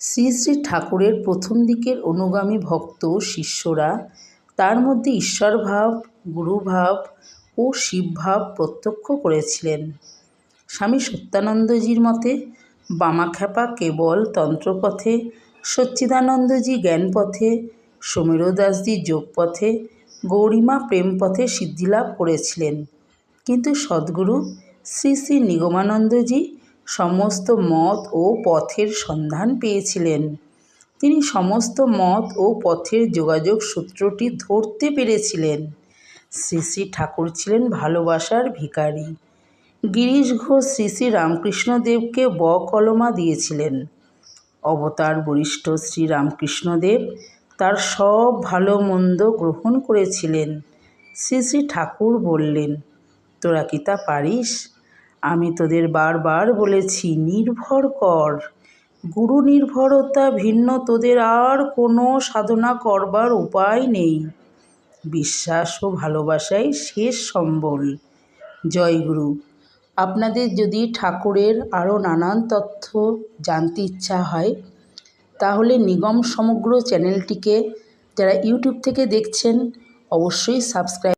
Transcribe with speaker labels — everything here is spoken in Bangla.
Speaker 1: শ্রী শ্রী ঠাকুরের প্রথম দিকের অনুগামী ভক্ত শিষ্যরা, তার মধ্যে ঈশ্বরভাব, গুরুভাব ও শিবভাব প্রত্যক্ষ করেছিলেন। স্বামী সত্যানন্দজির মতে, বামাখ্যাপা কেবল তন্ত্রপথে, সচ্চিদানন্দজি জ্ঞানপথে, সমীরদাসজি যোগপথে, গৌরীমা প্রেমপথে সিদ্ধিলাভ করেছিলেন। কিন্তু সদ্গুরু শ্রী শ্রী নিগমানন্দজি সমস্ত মত ও পথের সন্ধান পেয়েছিলেন। তিনি সমস্ত মত ও পথের যোগাযোগ সূত্রটি ধরতে পেরেছিলেন। শ্রী শ্রী ঠাকুর ছিলেন ভালোবাসার ভিখারি। গিরিশ ঘোষ শ্রী শ্রী রামকৃষ্ণদেবকে ব কলমা দিয়েছিলেন। অবতার বরিষ্ঠ শ্রী রামকৃষ্ণদেব তার সব ভালো মন্দ গ্রহণ করেছিলেন। শ্রী শ্রী ঠাকুর বললেন, তোরা কি তা পারিস? আমি তোদের বারবার বলেছি, নির্ভর কর। গুরু নির্ভরতা ভিন্ন, তোদের আর কোনো সাধনা করবার উপায় নেই। বিশ্বাস ও ভালোবাসাই শেষ সম্বল। জয় গুরু। আপনাদের যদি ঠাকুরের আরও নানান তথ্য জানতে ইচ্ছা হয়, তাহলে নিগম সমগ্র চ্যানেলটিকে যারা ইউটিউব থেকে দেখছেন, অবশ্যই সাবস্ক্রাইব